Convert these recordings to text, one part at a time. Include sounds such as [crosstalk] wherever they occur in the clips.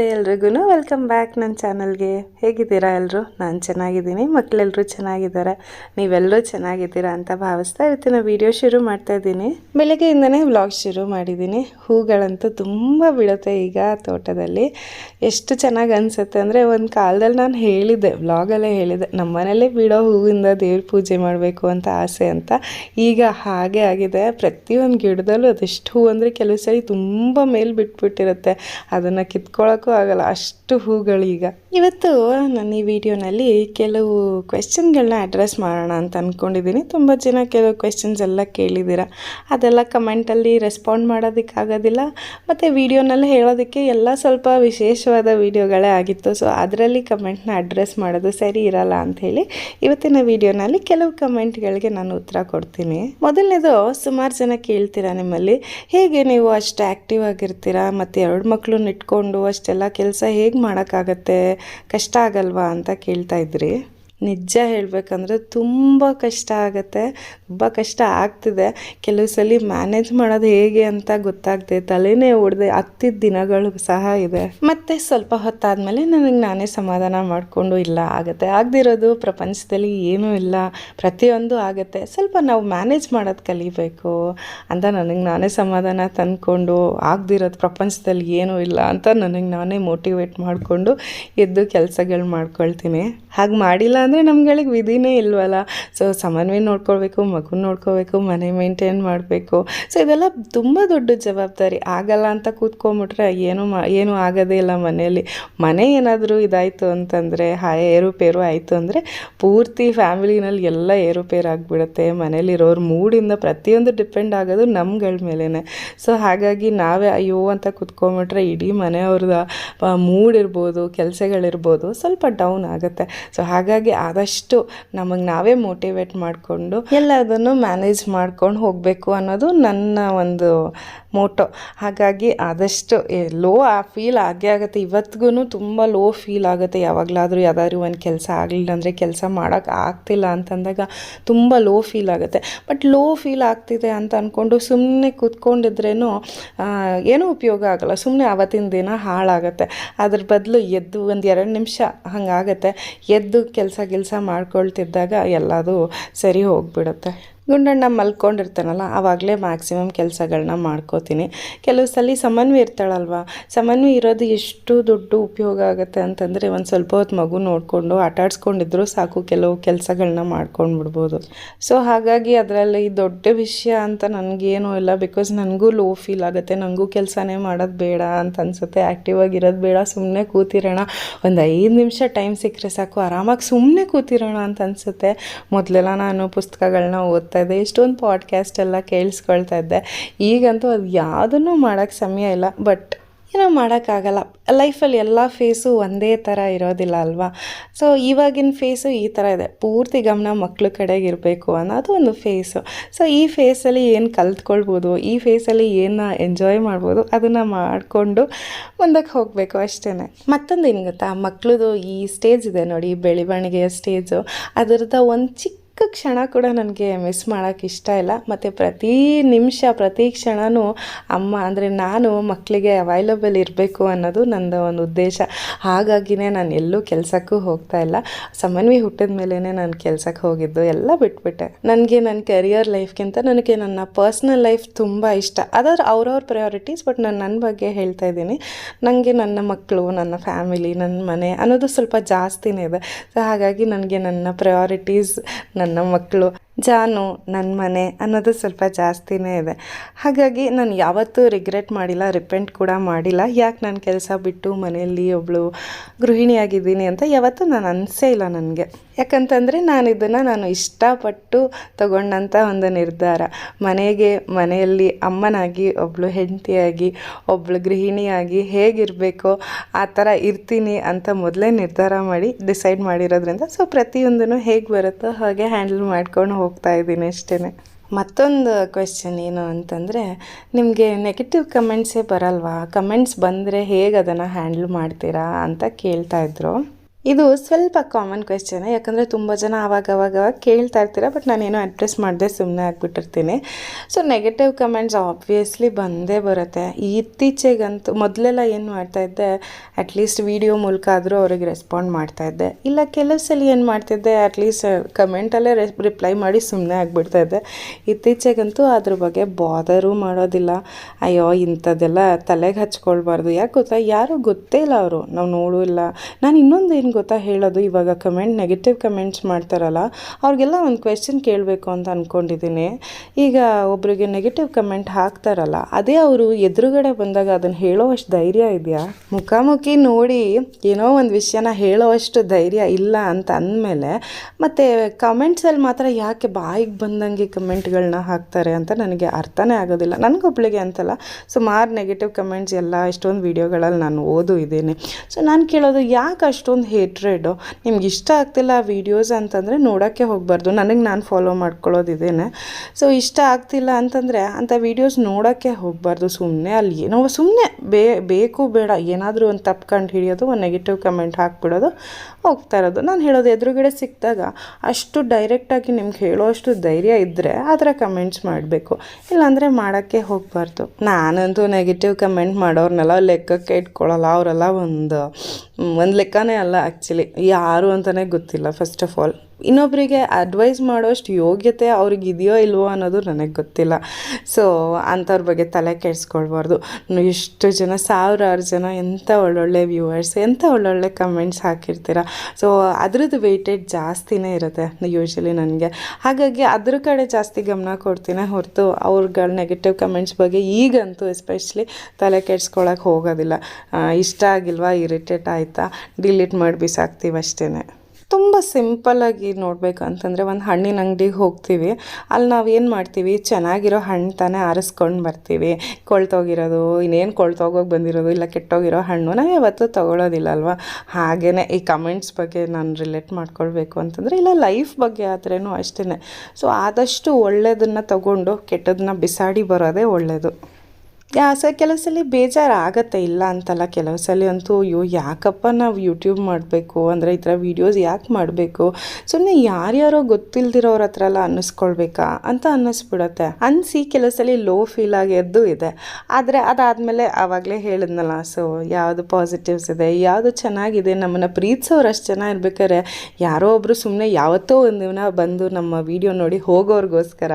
ನಮಸ್ತೆ ಎಲ್ರಿಗೂ welcome back ನನ್ನ ಚಾನಲ್ಗೆ ಹೇಗಿದ್ದೀರಾ ಎಲ್ಲರೂ ನಾನು ಚೆನ್ನಾಗಿದ್ದೀನಿ ಮಕ್ಕಳೆಲ್ಲರೂ ಚೆನ್ನಾಗಿದ್ದಾರೆ. ನೀವೆಲ್ಲರೂ ಚೆನ್ನಾಗಿದ್ದೀರಾ ಅಂತ ಭಾವಿಸ್ತಾ ಇವತ್ತಿನ ವೀಡಿಯೋ ಶುರು ಮಾಡ್ತಾ ಇದ್ದೀನಿ. ಬೆಳಗ್ಗೆಯಿಂದನೇ ವ್ಲಾಗ್ ಶುರು ಮಾಡಿದ್ದೀನಿ. ಹೂಗಳಂತೂ ತುಂಬ ಬಿಡುತ್ತೆ ಈಗ ತೋಟದಲ್ಲಿ. ಎಷ್ಟು ಚೆನ್ನಾಗಿ ಅನಿಸುತ್ತೆ ಅಂದರೆ ಒಂದು ಕಾಲದಲ್ಲಿ ನಾನು ಹೇಳಿದ್ದೆ ವ್ಲಾಗಲ್ಲೇ ಹೇಳಿದ್ದೆ ನಮ್ಮ ಮನೇಲೇ ಬಿಡೋ ಹೂವಿಂದ ದೇವ್ರ ಪೂಜೆ ಮಾಡಬೇಕು ಅಂತ ಆಸೆ ಅಂತ. ಈಗ ಹಾಗೆ ಆಗಿದೆ. ಪ್ರತಿಯೊಂದು ಗಿಡದಲ್ಲೂ ಅದೆಷ್ಟು ಹೂ ಅಂದರೆ ಕೆಲವು ಸರಿ ತುಂಬ ಮೇಲೆ ಬಿಟ್ಬಿಟ್ಟಿರುತ್ತೆ. ಅದನ್ನು ಕಿತ್ಕೊಳ್ಳೋಕ್ಕೂ ಆಗಲ್ಲ, ಅಷ್ಟು ಹೂಗಳೀಗ ಇವತ್ತು ನಾನು ಈ ವಿಡಿಯೋನಲ್ಲಿ ಕೆಲವು ಕ್ವೆಶನ್ಗಳನ್ನ ಅಡ್ರೆಸ್ ಮಾಡೋಣ ಅಂತ ಅಂದ್ಕೊಂಡಿದ್ದೀನಿ ತುಂಬ ಜನ ಕೆಲವು ಕ್ವೆಶನ್ಸ್ ಎಲ್ಲ ಕೇಳಿದ್ದೀರ. ಅದೆಲ್ಲ ಕಮೆಂಟಲ್ಲಿ ರೆಸ್ಪಾಂಡ್ ಮಾಡೋದಕ್ಕಾಗೋದಿಲ್ಲ. ಮತ್ತು ವಿಡಿಯೋನಲ್ಲಿ ಹೇಳೋದಕ್ಕೆ ಎಲ್ಲ ಸ್ವಲ್ಪ ವಿಶೇಷವಾದ ವಿಡಿಯೋಗಳೇ ಆಗಿತ್ತು. ಸೊ ಅದರಲ್ಲಿ ಕಮೆಂಟ್ನ ಅಡ್ರೆಸ್ ಮಾಡೋದು ಸರಿ ಇರಲ್ಲ ಅಂಥೇಳಿ ಇವತ್ತಿನ ವಿಡಿಯೋನಲ್ಲಿ ಕೆಲವು ಕಮೆಂಟ್ಗಳಿಗೆ ನಾನು ಉತ್ತರ ಕೊಡ್ತೀನಿ. ಮೊದಲನೇದು, ಸುಮಾರು ಜನ ಕೇಳ್ತೀರಾ ನಿಮ್ಮಲ್ಲಿ? ಹೇಗೆ ನೀವು ಅಷ್ಟು ಆ್ಯಕ್ಟಿವ್ ಆಗಿರ್ತೀರಾ? ಮತ್ತು ಎರಡು ಮಕ್ಕಳು ಇಟ್ಕೊಂಡು ಅಷ್ಟೆಲ್ಲ ಕೆಲಸ ಹೇಗೆ ಮಾಡೋಕ್ಕಾಗತ್ತೆ? ಕಷ್ಟ ಆಗಲ್ವಾ ಅಂತ ಕೇಳ್ತಾ ಇದ್ರಿ? ನಿಜ ಹೇಳಬೇಕಂದ್ರೆ ತುಂಬ ಕಷ್ಟ ಆಗುತ್ತೆ, ತುಂಬ ಕಷ್ಟ ಆಗ್ತಿದೆ. ಕೆಲವು ಸಲ ಮ್ಯಾನೇಜ್ ಮಾಡೋದು ಹೇಗೆ ಅಂತ ಗೊತ್ತಾಗದೆ ತಲೆನೇ ಹೊಡೆದೆ ಹತ್ತಿದ ದಿನಗಳು ಸಹ ಇದೆ. ಮತ್ತೆ ಸ್ವಲ್ಪ ಹೊತ್ತಾದಮೇಲೆ ನನಗೆ ನಾನೇ ಸಮಾಧಾನ ಮಾಡಿಕೊಂಡು ಇಲ್ಲ ಆಗುತ್ತೆ. ಆಗದಿರೋದು ಪ್ರಪಂಚದಲ್ಲಿ ಏನೂ ಇಲ್ಲ, ಪ್ರತಿಯೊಂದು ಆಗುತ್ತೆ. ಸ್ವಲ್ಪ ನಾವು ಮ್ಯಾನೇಜ್ ಮಾಡೋದು ಕಲಿಬೇಕು ಅಂತ ನನಗೆ ನಾನೇ ಸಮಾಧಾನ ತಂದ್ಕೊಂಡು ಆಗದಿರೋದು ಪ್ರಪಂಚದಲ್ಲಿ ಏನೂ ಇಲ್ಲ ಅಂತ ನನಗೆ ನಾನೇ ಮೋಟಿವೇಟ್ ಮಾಡಿಕೊಂಡು ಎದ್ದು ಕೆಲಸಗಳು ಮಾಡ್ಕೊಳ್ತೀನಿ. ಹಾಗೆ ಮಾಡಿಲ್ಲ ಅಂದರೆ ನಮ್ಗಳಿಗೆ ವಿಧಿನೇ ಇಲ್ವಲ್ಲ? ಸೊ ಸಮನ್ವಯ ನೋಡ್ಕೊಳ್ಬೇಕು, ಮಗು ನೋಡ್ಕೋಬೇಕು ಮನೆ ಮೇಂಟೈನ್ ಮಾಡಬೇಕು. ಸೊ ಇದೆಲ್ಲ ತುಂಬ ದೊಡ್ಡ ಜವಾಬ್ದಾರಿ. ಆಗಲ್ಲ ಅಂತ ಕೂತ್ಕೊಂಬಿಟ್ರೆ ಏನು ಮಾ, ಏನೂ ಆಗೋದೇ ಇಲ್ಲ ಮನೆಯಲ್ಲಿ. ಮನೆ ಏನಾದರೂ ಇದಾಯಿತು ಅಂತಂದರೆ, ಹಾಯ, ಏರುಪೇರು ಆಯಿತು ಅಂದರೆ ಪೂರ್ತಿ ಫ್ಯಾಮಿಲಿನಲ್ಲಿ ಎಲ್ಲ ಏರುಪೇರು ಆಗಿಬಿಡುತ್ತೆ. ಮನೇಲಿರೋರು ಮೂಡಿಂದ ಪ್ರತಿಯೊಂದು ಡಿಪೆಂಡ್ ಆಗೋದು ನಮ್ಗಳ ಮೇಲೇ ಸೊ ಹಾಗಾಗಿ ನಾವೇ ಅಯ್ಯೋ ಅಂತ ಕೂತ್ಕೊಂಬಿಟ್ರೆ ಇಡೀ ಮನೆಯವ್ರದ್ದು ಮೂಡ್ ಇರ್ಬೋದು, ಕೆಲಸಗಳಿರ್ಬೋದು ಸ್ವಲ್ಪ ಡೌನ್ ಆಗುತ್ತೆ. ಸೊ ಹಾಗಾಗಿ ಆದಷ್ಟು ನಮಗೆ ನಾವೇ ಮೋಟಿವೇಟ್ ಮಾಡಿಕೊಂಡು ಎಲ್ಲದನ್ನು ಮ್ಯಾನೇಜ್ ಮಾಡ್ಕೊಂಡು ಹೋಗಬೇಕು ಅನ್ನೋದು ನನ್ನ ಒಂದು ಮೋಟೋ. ಹಾಗಾಗಿ ಆದಷ್ಟು ಲೋ ಆ ಫೀಲ್ ಆಗೇ ಆಗುತ್ತೆ. ಇವತ್ತಿಗೂ ತುಂಬ ಲೋ ಫೀಲ್ ಆಗುತ್ತೆ. ಯಾವಾಗಲಾದರೂ ಯಾವ್ದಾದ್ರು ಒಂದು ಕೆಲಸ ಆಗಲಿಲ್ಲ ಅಂದರೆ ಕೆಲಸ ಮಾಡೋಕ್ಕೆ ಆಗ್ತಿಲ್ಲ ಅಂತಂದಾಗ ತುಂಬ ಲೋ ಫೀಲ್ ಆಗುತ್ತೆ. ಬಟ್ ಲೋ ಫೀಲ್ ಆಗ್ತಿದೆ ಅಂತ ಅಂದ್ಕೊಂಡು ಸುಮ್ಮನೆ ಕೂತ್ಕೊಂಡಿದ್ರೇನು ಏನೂ ಉಪಯೋಗ ಆಗಲ್ಲ. ಸುಮ್ಮನೆ ಆವತ್ತಿನ ದಿನ ಹಾಳಾಗುತ್ತೆ. ಅದ್ರ ಬದಲು ಎದ್ದು ಒಂದು ಎರಡು ನಿಮಿಷ ಹಂಗಾಗತ್ತೆ. ಎದ್ದು ಕೆಲಸ ಕೆಲಸ ಮಾಡ್ಕೊಳ್ತಿದ್ದಾಗ ಎಲ್ಲದೂ ಸರಿ ಹೋಗಿಬಿಡುತ್ತೆ. ಗುಂಡಣ್ಣ ಮಲ್ಕೊಂಡಿರ್ತಾನಲ್ಲ ಆವಾಗಲೇ ಮ್ಯಾಕ್ಸಿಮಮ್ ಕೆಲಸಗಳನ್ನ ಮಾಡ್ಕೋತೀನಿ. ಕೆಲವು ಸಲ ಸಮನ್ವಿ ಇರ್ತಾಳಲ್ವ? ಸಮನ್ವಿ ಇರೋದು ಎಷ್ಟು ದೊಡ್ಡ ಉಪಯೋಗ ಆಗುತ್ತೆ ಅಂತಂದರೆ ಒಂದು ಸ್ವಲ್ಪ ಹೊತ್ತು ಮಗು ನೋಡಿಕೊಂಡು ಆಟಾಡ್ಸ್ಕೊಂಡಿದ್ರು ಸಾಕು, ಕೆಲವು ಕೆಲಸಗಳನ್ನ ಮಾಡ್ಕೊಂಡು ಬಿಡ್ಬೋದು ಸೊ ಹಾಗಾಗಿ ಅದರಲ್ಲಿ ದೊಡ್ಡ ವಿಷಯ ಅಂತ ನನಗೇನೂ ಇಲ್ಲ ಬಿಕಾಸ್ ನನಗೂ ಲೋ ಫೀಲ್ ಆಗುತ್ತೆ ನನಗೂ ಕೆಲಸನೇ ಮಾಡೋದು ಬೇಡ ಅಂತ ಅನಿಸುತ್ತೆ. ಆ್ಯಕ್ಟಿವ್ ಆಗಿರೋದು ಬೇಡ ಸುಮ್ಮನೆ ಕೂತಿರೋಣ. ಒಂದು ಐದು ನಿಮಿಷ ಟೈಮ್ ಸಿಕ್ಕರೆ ಸಾಕು, ಆರಾಮಾಗಿ ಸುಮ್ಮನೆ ಕೂತಿರೋಣ ಅಂತ ಅನಿಸುತ್ತೆ. ಮೊದಲೆಲ್ಲ ನಾನು ಪುಸ್ತಕಗಳನ್ನ ಓದ್ತಾ ಇದ್ದೆ ಎಷ್ಟೊಂದು ಪಾಡ್ಕ್ಯಾಸ್ಟ್ ಎಲ್ಲ ಕೇಳಿಸ್ಕೊಳ್ತಾ ಇದ್ದೆ. ಈಗಂತೂ ಅದು ಯಾವುದನ್ನು ಮಾಡೋಕ್ಕೆ ಸಮಯ ಇಲ್ಲ ಬಟ್ ಏನೋ ಮಾಡೋಕ್ಕಾಗಲ್ಲ. ಲೈಫಲ್ಲಿ ಎಲ್ಲ ಫೇಸು ಒಂದೇ ಥರ ಇರೋದಿಲ್ಲ ಅಲ್ವಾ? ಸೊ ಇವಾಗಿನ ಫೇಸು ಈ ಥರ ಇದೆ. ಪೂರ್ತಿ ಗಮನ ಮಕ್ಕಳ ಕಡೆಗೆ ಇರಬೇಕು ಅನ್ನೋದು ಒಂದು ಫೇಸು ಸೊ ಈ ಫೇಸಲ್ಲಿ ಏನು ಕಲ್ತ್ಕೊಳ್ಬೋದು, ಈ ಫೇಸಲ್ಲಿ ಏನು ಎಂಜಾಯ್ ಮಾಡ್ಬೋದು, ಅದನ್ನು ಮಾಡಿಕೊಂಡು ಮುಂದಕ್ಕೆ ಹೋಗಬೇಕು ಅಷ್ಟೇ ಮತ್ತೊಂದು ಏನು ಗೊತ್ತಾ? ಮಕ್ಕಳದು ಈ ಸ್ಟೇಜ್ ಇದೆ ನೋಡಿ, ಬೆಳವಣಿಗೆಯ ಸ್ಟೇಜು ಅದರದ್ದು ಒಂದು ಚಿಕ್ಕ ಚಿಕ್ಕ ಕ್ಷಣ ಕೂಡ ನನಗೆ ಮಿಸ್ ಮಾಡೋಕ್ಕೆ ಇಷ್ಟ ಇಲ್ಲ. ಮತ್ತು ಪ್ರತಿ ನಿಮಿಷ, ಪ್ರತಿ ಕ್ಷಣವೂ ಅಮ್ಮ ಅಂದರೆ ನಾನು ಮಕ್ಕಳಿಗೆ ಅವೈಲಬಲ್ ಇರಬೇಕು ಅನ್ನೋದು ನಂದು ಒಂದು ಉದ್ದೇಶ. ಹಾಗಾಗಿನೇ ನಾನು ಎಲ್ಲೂ ಕೆಲಸಕ್ಕೂ ಹೋಗ್ತಾ ಇಲ್ಲ. ಸಮನ್ವಿ ಹುಟ್ಟಿದ ಮೇಲೇ ನಾನು ಕೆಲಸಕ್ಕೆ ಹೋಗಿದ್ದು ಎಲ್ಲ ಬಿಟ್ಬಿಟ್ಟೆ. ನನಗೆ ನನ್ನ ಕೆರಿಯರ್ ಲೈಫ್ಗಿಂತ ನನಗೆ ನನ್ನ ಪರ್ಸ್ನಲ್ ಲೈಫ್ ತುಂಬ ಇಷ್ಟ. ಅದಾದ್ರೆ ಅವ್ರವ್ರ ಪ್ರಯಾರಿಟೀಸ್ ಬಟ್ ನಾನು ನನ್ನ ಬಗ್ಗೆ ಹೇಳ್ತಾ ಇದ್ದೀನಿ. ನನಗೆ ನನ್ನ ಮಕ್ಕಳು ನನ್ನ ಫ್ಯಾಮಿಲಿ ನನ್ನ ಮನೆ ಅನ್ನೋದು ಸ್ವಲ್ಪ ಜಾಸ್ತಿನೇ ಇದೆ. ಸೊ ಹಾಗಾಗಿ ನನಗೆ ನನ್ನ ಪ್ರಯಾರಿಟೀಸ್ ನನ್ನ ಮಕ್ಕಳು, ಜಾನು ನನ್ನ ಮನೆ ಅನ್ನೋದು ಸ್ವಲ್ಪ ಜಾಸ್ತಿನೇ ಇದೆ. ಹಾಗಾಗಿ ನಾನು ಯಾವತ್ತೂ ರಿಗ್ರೆಟ್ ಮಾಡಿಲ್ಲ ರಿಪೆಂಟ್ ಕೂಡ ಮಾಡಿಲ್ಲ. ಯಾಕೆ ನಾನು ಕೆಲಸ ಬಿಟ್ಟು ಮನೆಯಲ್ಲಿ ಒಬ್ಬಳು ಗೃಹಿಣಿಯಾಗಿದ್ದೀನಿ ಅಂತ ಯಾವತ್ತೂ ನಾನು ಅನಿಸೇ ಇಲ್ಲ ನನಗೆ. ಯಾಕಂತಂದರೆ ನಾನು ಇದನ್ನು ನಾನು ಇಷ್ಟಪಟ್ಟು ತಗೊಂಡಂಥ ಒಂದು ನಿರ್ಧಾರ. ಮನೆಗೆ, ಮನೆಯಲ್ಲಿ ಅಮ್ಮನಾಗಿ ಒಬ್ಬಳು ಹೆಂಡತಿಯಾಗಿ ಒಬ್ಬಳು ಗೃಹಿಣಿಯಾಗಿ ಹೇಗಿರಬೇಕೋ ಆ ಥರ ಇರ್ತೀನಿ ಅಂತ ಮೊದಲೇ ನಿರ್ಧಾರ ಮಾಡಿ ಡಿಸೈಡ್ ಮಾಡಿರೋದ್ರಿಂದ ಸೊ ಪ್ರತಿಯೊಂದನ್ನು ಹೇಗೆ ಬರುತ್ತೋ ಹಾಗೆ ಹ್ಯಾಂಡಲ್ ಮಾಡ್ಕೊಂಡು ಹೋಗ್ತಾ ಇದ್ದೀನಿ ಅಷ್ಟೇ ಮತ್ತೊಂದು ಕ್ವೆಶನ್ ಏನು ಅಂತಂದರೆ, ನಿಮಗೆ ನೆಗೆಟಿವ್ ಕಮೆಂಟ್ಸೇ ಬರಲ್ವಾ? ಕಮೆಂಟ್ಸ್ ಬಂದರೆ ಹೇಗೆ ಅದನ್ನು ಹ್ಯಾಂಡಲ್ ಮಾಡ್ತೀರಾ ಅಂತ ಕೇಳ್ತಾ ಇದ್ರು. ಇದು ಸ್ವಲ್ಪ ಕಾಮನ್ ಕ್ವೆಶ್ಚನ್ ಯಾಕಂದರೆ ತುಂಬ ಜನ ಆವಾಗ ಅವಾಗ ಕೇಳ್ತಾ ಇರ್ತೀರ ಬಟ್ ನಾನೇನು ಅಡ್ರೆಸ್ ಮಾಡದೆ ಸುಮ್ಮನೆ ಆಗಿಬಿಟ್ಟಿರ್ತೀನಿ. ಸೊ ನೆಗೆಟಿವ್ ಕಮೆಂಟ್ಸ್ ಆಬ್ವಿಯಸ್ಲಿ ಬಂದೇ ಬರುತ್ತೆ. ಇತ್ತೀಚೆಗಂತೂ ಮೊದಲೆಲ್ಲ ಏನು ಮಾಡ್ತಾಯಿದ್ದೆ ಅಟ್ಲೀಸ್ಟ್ ವಿಡಿಯೋ ಮೂಲಕ ಆದರೂ ಅವ್ರಿಗೆ ರೆಸ್ಪಾಂಡ್ ಮಾಡ್ತಾಯಿದ್ದೆ ಇಲ್ಲ ಕೆಲವು ಸಲ ಏನು ಮಾಡ್ತಿದ್ದೆ ಅಟ್ಲೀಸ್ಟ್ ಕಮೆಂಟಲ್ಲೇ ರೆ ರಿಪ್ಲೈ ಮಾಡಿ ಸುಮ್ಮನೆ ಆಗಿಬಿಡ್ತಾಯಿದ್ದೆ ಇತ್ತೀಚೆಗಂತೂ ಅದ್ರ ಬಗ್ಗೆ ಬಾದರು ಮಾಡೋದಿಲ್ಲ. ಅಯ್ಯೋ, ಇಂಥದ್ದೆಲ್ಲ ತಲೆಗೆ ಹಚ್ಕೊಳ್ಬಾರ್ದು. ಯಾಕೆ ಗೊತ್ತಾ? ಯಾರೂ ಗೊತ್ತೇ ಇಲ್ಲ ಅವರು. ನಾವು ನೋಡೂ ಇಲ್ಲ. ನಾನು ಇನ್ನೊಂದು ಗೊತ್ತಾ ಹೇಳೋದು ಇವಾಗ ಕಮೆಂಟ್ ನೆಗೆಟಿವ್ ಕಮೆಂಟ್ಸ್ ಮಾಡ್ತಾರಲ್ಲ, ಅವ್ರಿಗೆಲ್ಲ ಒಂದು ಕ್ವೆಶನ್ ಕೇಳಬೇಕು ಅಂತ ಅಂದ್ಕೊಂಡಿದ್ದೀನಿ ಈಗ ಒಬ್ರಿಗೆ ನೆಗೆಟಿವ್ ಕಮೆಂಟ್ ಹಾಕ್ತಾರಲ್ಲ, ಅದೇ ಅವರು ಎದುರುಗಡೆ ಬಂದಾಗ ಅದನ್ನು ಹೇಳೋವಷ್ಟು ಧೈರ್ಯ ಇದೆಯಾ? ಮುಖಾಮುಖಿ ನೋಡಿ, ಏನೋ ಒಂದು ವಿಷಯನ ಹೇಳೋವಷ್ಟು ಧೈರ್ಯ ಇಲ್ಲ ಅಂತ ಅಂದಮೇಲೆ, ಮತ್ತು ಕಮೆಂಟ್ಸಲ್ಲಿ ಮಾತ್ರ ಯಾಕೆ ಬಾಯಿಗೆ ಬಂದಂಗೆ ಕಮೆಂಟ್ಗಳನ್ನ ಹಾಕ್ತಾರೆ ಅಂತ ನನಗೆ ಅರ್ಥನೇ ಆಗೋದಿಲ್ಲ. ನನಗೊಬ್ಳಿಗೆ ಅಂತಲ್ಲ, ಸುಮಾರು ನೆಗೆಟಿವ್ ಕಮೆಂಟ್ಸ್ ಎಲ್ಲ ಎಷ್ಟೊಂದು ವೀಡಿಯೋಗಳಲ್ಲಿ ನಾನು ಓದು ಇದ್ದೀನಿ. ಸೊ ನಾನು ಕೇಳೋದು ಯಾಕೆ ಅಷ್ಟೊಂದು ಹೇಟ್ರೆಡು ನಿಮ್ಗೆ ಇಷ್ಟ ಆಗ್ತಿಲ್ಲ ಆ ವೀಡಿಯೋಸ್ ಅಂತಂದರೆ ನೋಡೋಕ್ಕೆ ಹೋಗಬಾರ್ದು. ನನಗೆ ನಾನು ಫಾಲೋ ಮಾಡ್ಕೊಳ್ಳೋದಿದ್ದೇನೆ ಸೊ ಇಷ್ಟ ಆಗ್ತಿಲ್ಲ ಅಂತಂದರೆ ಅಂಥ ವೀಡಿಯೋಸ್ ನೋಡೋಕ್ಕೆ ಹೋಗಬಾರ್ದು. ಸುಮ್ಮನೆ ಅಲ್ಲಿ ಏನೋ ಸುಮ್ಮನೆ ಬೇ, ಬೇಕು, ಬೇಡ, ಏನಾದರೂ ಒಂದು ತಪ್ಪು ಕಂಡು ಹಿಡಿಯೋದು, ಒಂದು ನೆಗೆಟಿವ್ ಕಮೆಂಟ್ ಹಾಕ್ಬಿಡೋದು, ಹೋಗ್ತಾ ಇರೋದು. ನಾನು ಹೇಳೋದು ಎದುರುಗಡೆ ಸಿಕ್ಕಿದಾಗ ಅಷ್ಟು ಡೈರೆಕ್ಟಾಗಿ ನಿಮ್ಗೆ ಹೇಳೋಷ್ಟು ಧೈರ್ಯ ಇದ್ದರೆ ಆ ಕಮೆಂಟ್ಸ್ ಮಾಡಬೇಕು. ಇಲ್ಲಾಂದರೆ ಮಾಡೋಕ್ಕೆ ಹೋಗಬಾರ್ದು. ನಾನಂತೂ ನೆಗೆಟಿವ್ ಕಮೆಂಟ್ ಮಾಡೋರ್ನೆಲ್ಲ ಲೆಕ್ಕಕ್ಕೆ ಇಟ್ಕೊಳ್ಳಲ್ಲ, ಅವರೆಲ್ಲ ಒಂದು ಒಂದು ಲೆಕ್ಕನೇ ಅಲ್ಲ ಆ್ಯಕ್ಚುಲಿ ಯಾರು ಅಂತಲೇ ಗೊತ್ತಿಲ್ಲ ಫಸ್ಟ್ ಆಫ್ ಆಲ್ ಇನ್ನೊಬ್ಬರಿಗೆ ಅಡ್ವೈಸ್ ಮಾಡೋಷ್ಟು ಯೋಗ್ಯತೆ ಅವ್ರಿಗೆ ಇದೆಯೋ ಇಲ್ವೋ ಅನ್ನೋದು ನನಗೆ ಗೊತ್ತಿಲ್ಲ. ಸೊ ಅಂಥವ್ರ ಬಗ್ಗೆ ತಲೆ ಕೆಡಿಸ್ಕೊಳ್ಬಾರ್ದು. ಎಷ್ಟು ಜನ, ಸಾವಿರಾರು ಜನ, ಎಂಥ ಒಳ್ಳೊಳ್ಳೆ ವ್ಯೂವರ್ಸ್ ಎಂಥ ಒಳ್ಳೊಳ್ಳೆ ಕಮೆಂಟ್ಸ್ ಹಾಕಿರ್ತೀರ? ಸೊ ಅದ್ರದ್ದು ವೆಯ್ಟೆಡ್ ಜಾಸ್ತಿನೇ ಇರುತ್ತೆ ಯೂಶ್ವಲಿ ನನಗೆ. ಹಾಗಾಗಿ ಅದ್ರ ಕಡೆ ಜಾಸ್ತಿ ಗಮನ ಕೊಡ್ತೀನಿ ಹೊರತು ಅವ್ರಗಳ ನೆಗೆಟಿವ್ ಕಮೆಂಟ್ಸ್ ಬಗ್ಗೆ ಈಗಂತೂ ಎಸ್ಪೆಷಲಿ ತಲೆ ಕೆಡ್ಸ್ಕೊಳಕ್ಕೆ ಹೋಗೋದಿಲ್ಲ. ಇಷ್ಟ ಆಗಿಲ್ವಾ ಇರಿಟೇಟ್ ಆಯಿತಾ? ಡಿಲೀಟ್ ಮಾಡಿ ಬಿಸಾಕ್ತೀವಿ ಅಷ್ಟೇ ತುಂಬ ಸಿಂಪಲ್ಲಾಗಿ ನೋಡಬೇಕು ಅಂತಂದರೆ ಒಂದು ಹಣ್ಣಿನ ಅಂಗಡಿಗೆ ಹೋಗ್ತೀವಿ. ಅಲ್ಲಿ ನಾವು ಏನು ಮಾಡ್ತೀವಿ? ಚೆನ್ನಾಗಿರೋ ಹಣ್ಣು ತಾನೇ ಆರಿಸ್ಕೊಂಡು ಬರ್ತೀವಿ. ಕೊಳ್ತೋಗಿರೋದು, ಇನ್ನೇನು ಕೊಳ್ತೋಗೋಗಿ ಬಂದಿರೋದು, ಇಲ್ಲ ಕೆಟ್ಟೋಗಿರೋ ಹಣ್ಣು ನಾವು ಯಾವತ್ತೂ ತೊಗೊಳೋದಿಲ್ಲ ಅಲ್ವಾ ಹಾಗೆಯೇ ಈ ಕಮೆಂಟ್ಸ್ ಬಗ್ಗೆ ನಾನು ರಿಲೇಟ್ ಮಾಡ್ಕೊಳ್ಬೇಕು ಅಂತಂದರೆ, ಇಲ್ಲ ಲೈಫ್ ಬಗ್ಗೆ ಆದ್ರೂ ಅಷ್ಟೇ ಸೊ, ಆದಷ್ಟು ಒಳ್ಳೆಯದನ್ನು ತಗೊಂಡು ಕೆಟ್ಟದನ್ನ ಬಿಸಾಡಿ ಬರೋದೇ ಒಳ್ಳೆಯದು ಸ ಕೆಲವು ಸಲ ಬೇಜಾರು ಆಗತ್ತೆ ಇಲ್ಲ ಅಂತಲ್ಲ ಕೆಲವು ಸಲ ಅಂತೂ, ಅಯ್ಯೋ, ಯಾಕಪ್ಪ ನಾವು ಯೂಟ್ಯೂಬ್ ಮಾಡಬೇಕು, ಅಂದರೆ ಈ ಥರ ವೀಡಿಯೋಸ್ ಯಾಕೆ ಮಾಡಬೇಕು? ಸುಮ್ಮನೆ ಯಾರ್ಯಾರೋ ಗೊತ್ತಿಲ್ದಿರೋರ ಹತ್ರ ಎಲ್ಲ ಅನ್ನಿಸ್ಕೊಳ್ಬೇಕಾ? ಅಂತ ಅನ್ನಿಸ್ಬಿಡತ್ತೆ. ಅನಿಸಿ ಕೆಲವು ಸಲ ಲೋ ಫೀಲ್ ಆಗಿದ್ದು ಇದೆ. ಆದರೆ ಅದಾದಮೇಲೆ ಆವಾಗಲೇ ಹೇಳಿದ್ನಲ್ಲ ಸೊ ಯಾವುದು ಪಾಸಿಟಿವ್ಸ್ ಇದೆ, ಯಾವುದು ಚೆನ್ನಾಗಿದೆ, ನಮ್ಮನ್ನು ಪ್ರೀತಿಸೋರು ಅಷ್ಟು ಜನ ಇರ್ಬೇಕಾದ್ರೆ, ಯಾರೋ ಒಬ್ಬರು ಸುಮ್ಮನೆ ಯಾವತ್ತೋ ಒಂದು ಬಂದು ನಮ್ಮ ವೀಡಿಯೋ ನೋಡಿ ಹೋಗೋರಿಗೋಸ್ಕರ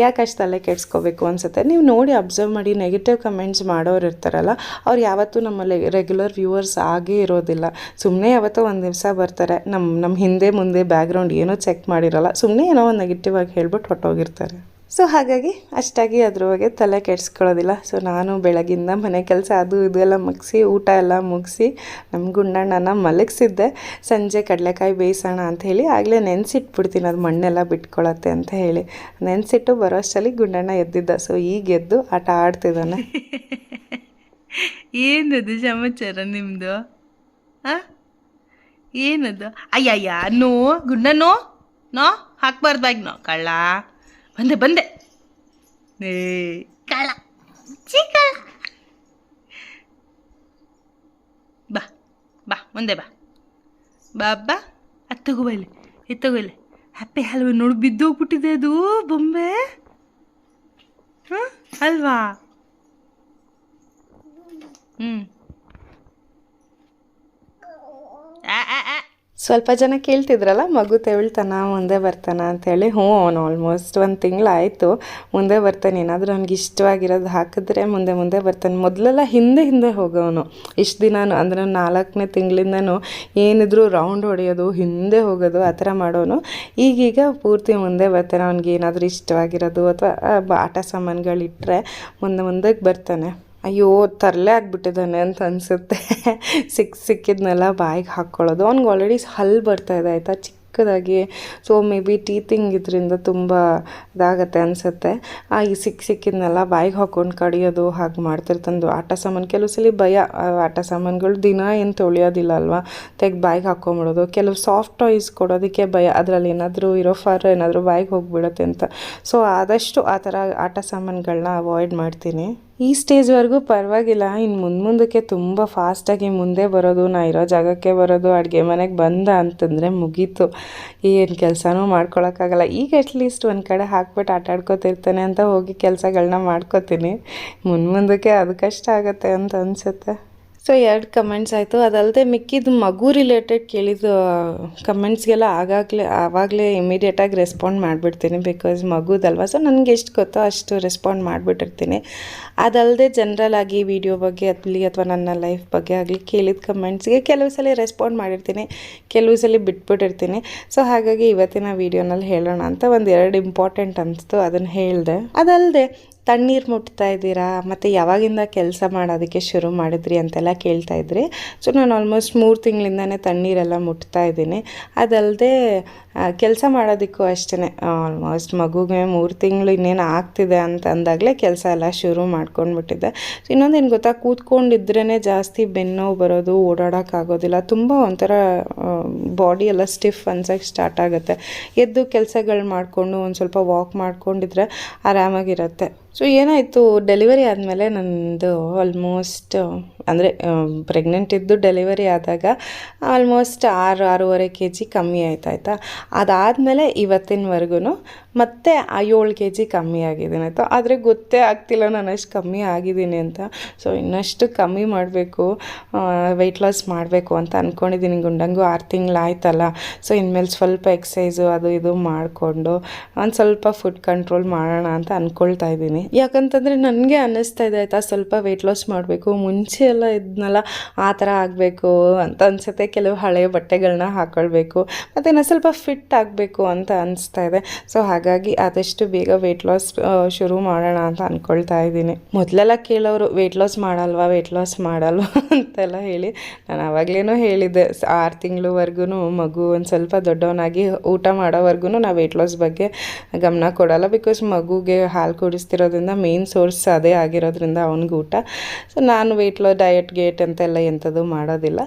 ಯಾಕೆ ಅಷ್ಟು ತಲೆ ಕೆಡ್ಸ್ಕೋಬೇಕು ಅನ್ಸುತ್ತೆ? ನೀವು ನೋಡಿ ಅಬ್ಸರ್ವ್ ಮಾಡಿ ನೆಗೆಟಿವ್ ಕಮೆಂಟ್ಸ್ ಮಾಡೋರು ಇರ್ತಾರಲ್ಲ, ಅವ್ರು ಯಾವತ್ತೂ ನಮ್ಮಲ್ಲಿ ರೆಗ್ಯುಲರ್ ವ್ಯೂವರ್ಸ್ ಆಗೇ ಇರೋದಿಲ್ಲ. ಸುಮ್ಮನೆ ಯಾವತ್ತೋ ಒಂದು ದಿವಸ ಬರ್ತಾರೆ ನಮ್ಮ ನಮ್ಮ ಹಿಂದೆ ಮುಂದೆ ಬ್ಯಾಕ್ಗ್ರೌಂಡ್ ಏನೂ ಚೆಕ್ ಮಾಡಿರಲ್ಲ ಸುಮ್ಮನೆ ಏನೋ ಒಂದು ನೆಗೆಟಿವ್ ಆಗಿ ಹೇಳ್ಬಿಟ್ಟು ಹೊಟ್ಟೋಗಿರ್ತಾರೆ ಸೊ ಹಾಗಾಗಿ ಅಷ್ಟಾಗಿ ಅದ್ರ ಬಗ್ಗೆ ತಲೆ ಕೆಡಿಸ್ಕೊಳ್ಳೋದಿಲ್ಲ. ಸೊ ನಾನು ಬೆಳಗಿಂದ ಮನೆ ಕೆಲಸ ಅದು ಇದು ಎಲ್ಲ ಮುಗಿಸಿ, ಊಟ ಎಲ್ಲ ಮುಗಿಸಿ ನಮ್ಮ ಗುಂಡಣ್ಣನ ಮಲಗಿಸಿದ್ದೆ. ಸಂಜೆ ಕಡಲೆಕಾಯಿ ಬೇಯಿಸೋಣ ಅಂತ ಹೇಳಿ ಆಗಲೇ ನೆನೆಸಿಟ್ಬಿಡ್ತೀನಿ ಅದು ಮಣ್ಣೆಲ್ಲ ಬಿಟ್ಕೊಳತ್ತೆ ಅಂತ ಹೇಳಿ. ನೆನೆಸಿಟ್ಟು ಬರೋ ಅಷ್ಟಲ್ಲಿ ಗುಂಡಣ್ಣ ಎದ್ದಿದ್ದ. ಸೊ ಈಗ ಎದ್ದು ಆಟ ಆಡ್ತಿದ್ದಾನೆ. [laughs] ಏನದು ಸಮಾಚಾರ ನಿಮ್ಮದು ಹಾಂ? ಏನದು? ಅಯ್ಯಯ್ಯ, ನೋ ಗುಂಡನೋ ನೋ ಹಾಕ್ಬಾರ್ದಾಗಿ ನೋ ಕಳ್ಳ. ಬಂದೆ ಬಂದೆ. ಏ. ಕಳ್ಳ ಚೀ ಕಳ್ಳ ಬಾ ಬಾ ಮುಂದೆ ಬಾ. ಬಾ ಬಾ. ಅದು ತಗೋ ಇಲ್ಲಿ ಇದು ತಗೋ ಇಲ್ಲಿ. ಹ್ಯಾಪಿ ಹಲ್ವ ನೋಡಿ ಬಿದ್ದೋಗ್ಬಿಟ್ಟಿದೆ ಅದು ಬೊಂಬೆ. ಹಾಂ ಅಲ್ವಾ ಹ್ಞೂ ಆ ಆ ಆ ಸ್ವಲ್ಪ ಜನ ಕೇಳ್ತಿದ್ರಲ್ಲ, ಮಗು ತೆವಳ್ತಾನ, ಮುಂದೆ ಬರ್ತಾನ ಅಂತೇಳಿ. ಹ್ಞೂ ಅವನು ಆಲ್ಮೋಸ್ಟ್ ಒಂದು ತಿಂಗಳಾಯಿತು. ಮುಂದೆ ಬರ್ತಾನೆ. ಏನಾದರೂ ಅವ್ನಿಗೆ ಇಷ್ಟವಾಗಿರೋದು ಹಾಕಿದ್ರೆ ಮುಂದೆ ಮುಂದೆ ಬರ್ತಾನೆ. ಮೊದಲೆಲ್ಲ ಹಿಂದೆ ಹಿಂದೆ ಹೋಗೋನು ಇಷ್ಟು ದಿನಾನು, ಅಂದರೆ ನಾಲ್ಕನೇ ತಿಂಗಳಿಂದನೂ ಏನಿದ್ರು ರೌಂಡ್ ಹೊಡೆಯೋದು, ಹಿಂದೆ ಹೋಗೋದು, ಆ ಥರ ಮಾಡೋನು. ಈಗೀಗ ಪೂರ್ತಿ ಮುಂದೆ ಬರ್ತಾನೆ. ಅವ್ನಿಗೆ ಏನಾದರೂ ಇಷ್ಟವಾಗಿರೋದು, ಅಥವಾ ಆಟ ಸಾಮಾನುಗಳಿಟ್ಟರೆ ಮುಂದೆ ಮುಂದಕ್ಕೆ ಬರ್ತಾನೆ. ಅಯ್ಯೋ, ತರಲೆ ಆಗಿಬಿಟ್ಟಿದ್ದಾನೆ ಅಂತ ಅನಿಸುತ್ತೆ. ಸಿಕ್, ಸಿಕ್ಕಿದ್ನೆಲ್ಲ ಬಾಯಿಗೆ ಹಾಕ್ಕೊಳ್ಳೋದು. ಅವ್ನಿಗೆ ಆಲ್ರೆಡಿ ಬರ್ತಾ ಇದೆ, ಆಯಿತಾ? ಚಿಕ್ಕದಾಗಿ. ಸೊ ಮೇ ಬಿ ಟೀತಿಂಗ್ ಇದರಿಂದ ತುಂಬ ಇದಾಗತ್ತೆ ಅನಿಸುತ್ತೆ. ಆ, ಈ ಸಿಕ್ಕ ಸಿಕ್ಕಿದ್ನೆಲ್ಲ ಬಾಯಿಗೆ ಹಾಕ್ಕೊಂಡು ಕಡಿಯೋದು ಹಾಗೆ ಮಾಡ್ತಿರ್ತಂದು ಆಟ ಸಾಮಾನು, ಕೆಲವು ಸಲ ಭಯ ಆಟ ಸಾಮಾನುಗಳು ದಿನ ಏನು ತೊಳೆಯೋದಿಲ್ಲ ಅಲ್ವಾ? ತೆಗ್ದು ಬಾಯಿಗೆ ಹಾಕ್ಕೊಂಬಿಡೋದು. ಕೆಲವು ಸಾಫ್ಟ್ ಟಾಯ್ಸ್ ಕೊಡೋದಕ್ಕೆ ಭಯ. ಅದರಲ್ಲಿ ಏನಾದರೂ ಇರೋ ಫರ್ ಏನಾದರೂ ಬಾಯಿಗೆ ಹೋಗಿಬಿಡುತ್ತೆ ಅಂತ. ಸೊ ಆದಷ್ಟು ಆ ಥರ ಆಟ ಸಾಮಾನುಗಳನ್ನ ಅವಾಯ್ಡ್ ಮಾಡ್ತೀನಿ. ಈ ಸ್ಟೇಜ್ವರೆಗೂ ಪರವಾಗಿಲ್ಲ. ಇನ್ನು ಮುಂದೆ ಮುಂದಕ್ಕೆ ತುಂಬ ಫಾಸ್ಟಾಗಿ ಮುಂದೆ ಬರೋದು, ನಾ ಇರೋ ಜಾಗಕ್ಕೆ ಬರೋದು, ಅಡುಗೆ ಮನೆಗೆ ಬಂದ ಅಂತಂದರೆ ಮುಗೀತು. ಏನು ಕೆಲಸನೂ ಮಾಡ್ಕೊಳಕ್ಕಾಗಲ್ಲ. ಈಗ ಅಟ್ಲೀಸ್ಟ್ ಒಂದು ಕಡೆ ಹಾಕ್ಬಿಟ್ಟು ಆಟ ಆಡ್ಕೊತಿರ್ತಾನೆ ಅಂತ ಹೋಗಿ ಕೆಲಸಗಳನ್ನ ಮಾಡ್ಕೋತೀನಿ. ಮುಂದೆ ಮುಂದಕ್ಕೆ ಅದು ಕಷ್ಟ ಆಗುತ್ತೆ ಅಂತ ಅನಿಸುತ್ತೆ. ಸೊ ಎರಡು ಕಮೆಂಟ್ಸ್ ಆಯಿತು. ಅದಲ್ಲದೆ ಮಿಕ್ಕಿದ್ದು ಮಗು ರಿಲೇಟೆಡ್ ಕೇಳಿದ ಕಮೆಂಟ್ಸ್ಗೆಲ್ಲ ಆಗಾಗಲೇ, ಆವಾಗಲೇ ಇಮಿಡಿಯೇಟಾಗಿ ರೆಸ್ಪಾಂಡ್ ಮಾಡಿಬಿಡ್ತೀನಿ ಬಿಕಾಸ್ ಮಗುದಲ್ವ? ಸೊ ನನಗೆ ಎಷ್ಟು ಗೊತ್ತೋ ಅಷ್ಟು ರೆಸ್ಪಾಂಡ್ ಮಾಡಿಬಿಟ್ಟಿರ್ತೀನಿ. ಅದಲ್ಲದೆ ಜನ್ರಲ್ ಆಗಿ ವಿಡಿಯೋ ಬಗ್ಗೆ ಆಗಲಿ ಅಥವಾ ನನ್ನ ಲೈಫ್ ಬಗ್ಗೆ ಆಗಲಿ ಕೇಳಿದ ಕಮೆಂಟ್ಸ್ಗೆ ಕೆಲವು ಸಲ ರೆಸ್ಪಾಂಡ್ ಮಾಡಿರ್ತೀನಿ, ಕೆಲವು ಸಲ ಬಿಟ್ಬಿಟ್ಟಿರ್ತೀನಿ. ಸೊ ಹಾಗಾಗಿ ಇವತ್ತಿನ ವೀಡಿಯೋನಲ್ಲಿ ಹೇಳೋಣ ಅಂತ ಒಂದು ಎರಡು ಇಂಪಾರ್ಟೆಂಟ್ ಅನಿಸ್ತು. ಅದನ್ನು ಹೇಳಿದೆ. ಅದಲ್ಲದೆ ತಣ್ಣೀರು ಮುಟ್ತಾ ಇದ್ದೀರಾ? ಮತ್ತು ಯಾವಾಗಿಂದ ಕೆಲಸ ಮಾಡೋದಕ್ಕೆ ಶುರು ಮಾಡಿದ್ರಿ ಅಂತೆಲ್ಲ ಕೇಳ್ತಾ ಇದ್ರಿ. ಸೊ ನಾನು ಆಲ್ಮೋಸ್ಟ್ ಮೂರು ತಿಂಗಳಿಂದನೇ ತಣ್ಣೀರೆಲ್ಲ ಮುಟ್ತಾ ಇದ್ದೀನಿ. ಅದಲ್ಲದೆ ಕೆಲಸ ಮಾಡೋದಕ್ಕೂ ಅಷ್ಟೇ ಆಲ್ಮೋಸ್ಟ್ ಮಗುಗೆ ಮೂರು ತಿಂಗಳು ಇನ್ನೇನು ಆಗ್ತಿದೆ ಅಂತ ಅಂದಾಗಲೇ ಕೆಲಸ ಎಲ್ಲ ಶುರು ಮಾಡ್ಕೊಂಡ್ಬಿಟ್ಟಿದ್ದೆ. ಇನ್ನೊಂದೇನು ಗೊತ್ತಾ? ಕೂತ್ಕೊಂಡಿದ್ರೇ ಜಾಸ್ತಿ ಬೆನ್ನೋವು ಬರೋದು, ಓಡಾಡೋಕ್ಕಾಗೋದಿಲ್ಲ. ತುಂಬ ಒಂಥರ ಬಾಡಿ ಎಲ್ಲ ಸ್ಟಿಫ್ ಅನ್ಸೋಕ್ಕೆ ಸ್ಟಾರ್ಟ್ ಆಗುತ್ತೆ. ಎದ್ದು ಕೆಲಸಗಳು ಮಾಡಿಕೊಂಡು, ಒಂದು ಸ್ವಲ್ಪ ವಾಕ್ ಮಾಡ್ಕೊಂಡಿದ್ರೆ ಆರಾಮಾಗಿರುತ್ತೆ. ಸೊ ಏನಾಯಿತು? ಡೆಲಿವರಿ ಆದಮೇಲೆ ನನ್ನದು ಆಲ್ಮೋಸ್ಟ್ ಅಂದರೆ ಪ್ರೆಗ್ನೆಂಟ್ ಇದ್ದು ಡೆಲಿವರಿ ಆದಾಗ ಆಲ್ಮೋಸ್ಟ್ ಆರು, ಆರೂವರೆ ಕೆ ಜಿ ಕಮ್ಮಿ ಆಯ್ತು ಆಯಿತಾ ಅದಾದಮೇಲೆ ಇವತ್ತಿನವರೆಗೂ ಮತ್ತೆ ಆ ಏಳು ಕೆ ಜಿ ಕಮ್ಮಿ ಆಗಿದ್ದೀನಿ. ಆಯಿತು? ಆದರೆ ಗೊತ್ತೇ ಆಗ್ತಿಲ್ಲ ನಾನು ಅಷ್ಟು ಕಮ್ಮಿ ಆಗಿದ್ದೀನಿ ಅಂತ. ಸೊ ಇನ್ನಷ್ಟು ಕಮ್ಮಿ ಮಾಡಬೇಕು ವೆಯ್ಟ್ ಲಾಸ್ ಮಾಡಬೇಕು ಅಂತ ಅಂದ್ಕೊಂಡಿದ್ದೀನಿ ಗುಂಡಂಗು ಆರು ತಿಂಗಳು ಆಯ್ತಲ್ಲ ಸೊ ಇನ್ಮೇಲೆ ಸ್ವಲ್ಪ ಎಕ್ಸಸೈಸು ಅದು ಇದು ಮಾಡಿಕೊಂಡು, ಒಂದು ಸ್ವಲ್ಪ ಫುಡ್ ಕಂಟ್ರೋಲ್ ಮಾಡೋಣ ಅಂತ ಅಂದ್ಕೊಳ್ತಾ ಇದ್ದೀನಿ. ಯಾಕಂತಂದರೆ ನನಗೆ ಅನ್ನಿಸ್ತಾ ಇದೆ, ಆಯಿತಾ? ಸ್ವಲ್ಪ ವೆಯ್ಟ್ ಲಾಸ್ ಮಾಡಬೇಕು, ಮುಂಚೆ ಎಲ್ಲ ಇದನ್ನೆಲ್ಲ ಆ ಥರ ಆಗಬೇಕು ಅಂತ ಅನ್ಸುತ್ತೆ. ಕೆಲವು ಹಳೆಯ ಬಟ್ಟೆಗಳನ್ನ ಹಾಕ್ಕೊಳ್ಬೇಕು ಮತ್ತು ನಾನು ಸ್ವಲ್ಪ ಫಿಟ್ ಆಗಬೇಕು ಅಂತ ಅನಿಸ್ತಾ ಇದೆ. ಸೊ ಹಾಗಾಗಿ ಆದಷ್ಟು ಬೇಗ ವೆಯ್ಟ್ ಲಾಸ್ ಶುರು ಮಾಡೋಣ ಅಂತ ಅಂದ್ಕೊಳ್ತಾ ಇದ್ದೀನಿ. ಮೊದಲೆಲ್ಲ ಕೇಳೋರು ವೆಯ್ಟ್ ಲಾಸ್ ಮಾಡಲ್ವಾ? ವೆಯ್ಟ್ ಲಾಸ್ ಮಾಡಲ್ವಾ? [laughs] ಅಂತೆಲ್ಲ ಹೇಳಿ ನಾನು ಆವಾಗಲೇನೂ ಹೇಳಿದ್ದೆ. ಆರು ತಿಂಗಳವರೆಗೂ ಮಗು ಒಂದು ಸ್ವಲ್ಪ ದೊಡ್ಡವನಾಗಿ ಊಟ ಮಾಡೋವರೆಗೂ ನಾವು ವೆಯ್ಟ್ ಲಾಸ್ ಬಗ್ಗೆ ಗಮನ ಕೊಡಲ್ಲ. ಬಿಕಾಸ್ ಮಗುಗೆ ಹಾಲು ಕುಡಿಸ್ತಿರೋದ್ರಿಂದ ಮೇನ್ ಸೋರ್ಸ್ ಅದೇ ಆಗಿರೋದ್ರಿಂದ ಅವ್ನಿಗೆ ಊಟ. ಸೊ ನಾನು ವೆಯ್ಟ್ ಲಾಸ್ ಡಯಟ್ ಗೇಟ್ ಅಂತೆಲ್ಲ ಎಂಥದ್ದು ಮಾಡೋದಿಲ್ಲ.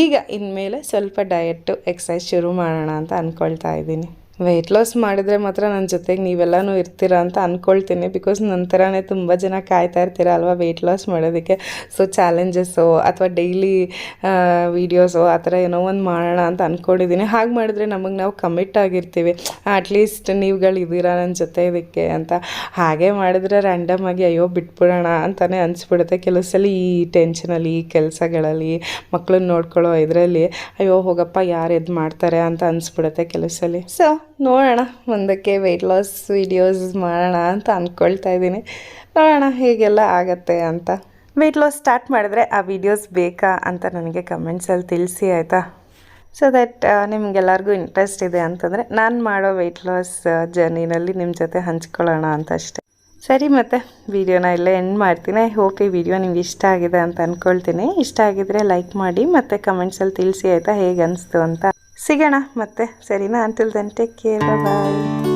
ಈಗ ಇನ್ಮೇಲೆ ಸ್ವಲ್ಪ ಡಯಟ್ ಎಕ್ಸಸೈಸ್ ಶುರು ಮಾಡೋಣ ಅಂತ ಅಂದ್ಕೊಳ್ತಾ ಇದ್ದೀನಿ. ವೆಯ್ಟ್ ಲಾಸ್ ಮಾಡಿದರೆ ಮಾತ್ರ ನನ್ನ ಜೊತೆಗೆ ನೀವೆಲ್ಲನೂ ಇರ್ತೀರಾ ಅಂತ ಅಂದ್ಕೊಳ್ತೀನಿ ಬಿಕಾಸ್ ನನ್ನ ಥರನೇ ತುಂಬ ಜನ ಕಾಯ್ತಾ ಇರ್ತೀರ ಅಲ್ವಾ ವೆಯ್ಟ್ ಲಾಸ್ ಮಾಡೋದಕ್ಕೆ? ಸೊ ಚಾಲೆಂಜಸ್ಸು ಅಥವಾ ಡೈಲಿ ವೀಡಿಯೋಸು ಆ ಥರ ಏನೋ ಒಂದು ಮಾಡೋಣ ಅಂತ ಅಂದ್ಕೊಂಡಿದ್ದೀನಿ ಹಾಗೆ ಮಾಡಿದ್ರೆ ನಮಗೆ ನಾವು ಕಮಿಟ್ ಆಗಿರ್ತೀವಿ. ಅಟ್ಲೀಸ್ಟ್ ನೀವುಗಳು ಇದ್ದೀರಾ ನನ್ನ ಜೊತೆ ಇದಕ್ಕೆ ಅಂತ. ಹಾಗೆ ಮಾಡಿದ್ರೆ ರ್ಯಾಂಡಮ್ ಆಗಿ ಅಯ್ಯೋ ಬಿಟ್ಬಿಡೋಣ ಅಂತಲೇ ಅನಿಸ್ಬಿಡುತ್ತೆ. ಕೆಲವು ಸಲ ಈ ಟೆನ್ಷನಲ್ಲಿ ಈ ಕೆಲಸಗಳಲ್ಲಿ ಮಕ್ಕಳನ್ನ ನೋಡ್ಕೊಳ್ಳೋ ಇದರಲ್ಲಿ ಅಯ್ಯೋ ಹೋಗಪ್ಪ ಯಾರು ಇದು ಮಾಡ್ತಾರೆ ಅಂತ ಅನಿಸ್ಬಿಡುತ್ತೆ ಕೆಲವು ಸಲ ಸೊ ನೋಡೋಣ ಮುಂದಕ್ಕೆ ವೆಯ್ಟ್ ಲಾಸ್ ವೀಡಿಯೋಸ್ ಮಾಡೋಣ ಅಂತ ಅಂದ್ಕೊಳ್ತಾ ಇದ್ದೀನಿ. ನೋಡೋಣ ಹೇಗೆಲ್ಲ ಆಗತ್ತೆ ಅಂತ. ವೆಯ್ಟ್ ಲಾಸ್ ಸ್ಟಾರ್ಟ್ ಮಾಡಿದ್ರೆ ಆ ವೀಡಿಯೋಸ್ ಬೇಕಾ ಅಂತ ನನಗೆ ಕಮೆಂಟ್ಸಲ್ಲಿ ತಿಳಿಸಿ, ಆಯಿತಾ? ಸೊ ದಟ್ ನಿಮಗೆಲ್ಲರಿಗೂ ಇಂಟ್ರೆಸ್ಟ್ ಇದೆ ಅಂತಂದರೆ ನಾನು ಮಾಡೋ ವೆಯ್ಟ್ ಲಾಸ್ ಜರ್ನಿನಲ್ಲಿ ನಿಮ್ಮ ಜೊತೆ ಹಂಚ್ಕೊಳ್ಳೋಣ ಅಂತ ಅಷ್ಟೆ. ಸರಿ ಮತ್ತೆ ವಿಡಿಯೋನ ಇಲ್ಲೇ ಎಂಡ್ ಮಾಡ್ತೀನಿ. ಐ ಹೋಪ್ ಈ ವಿಡಿಯೋ ನಿಮ್ಗೆ ಇಷ್ಟ ಆಗಿದೆ ಅಂತ ಅಂದ್ಕೊಳ್ತೀನಿ ಇಷ್ಟ ಆಗಿದ್ರೆ ಲೈಕ್ ಮಾಡಿ ಮತ್ತು ಕಮೆಂಟ್ಸಲ್ಲಿ ತಿಳಿಸಿ, ಆಯಿತಾ? ಹೇಗೆ ಅನಿಸ್ತು ಅಂತ. ಸಿಗೋಣ ಮತ್ತೆ ಸರಿನಾ? Until then take care bye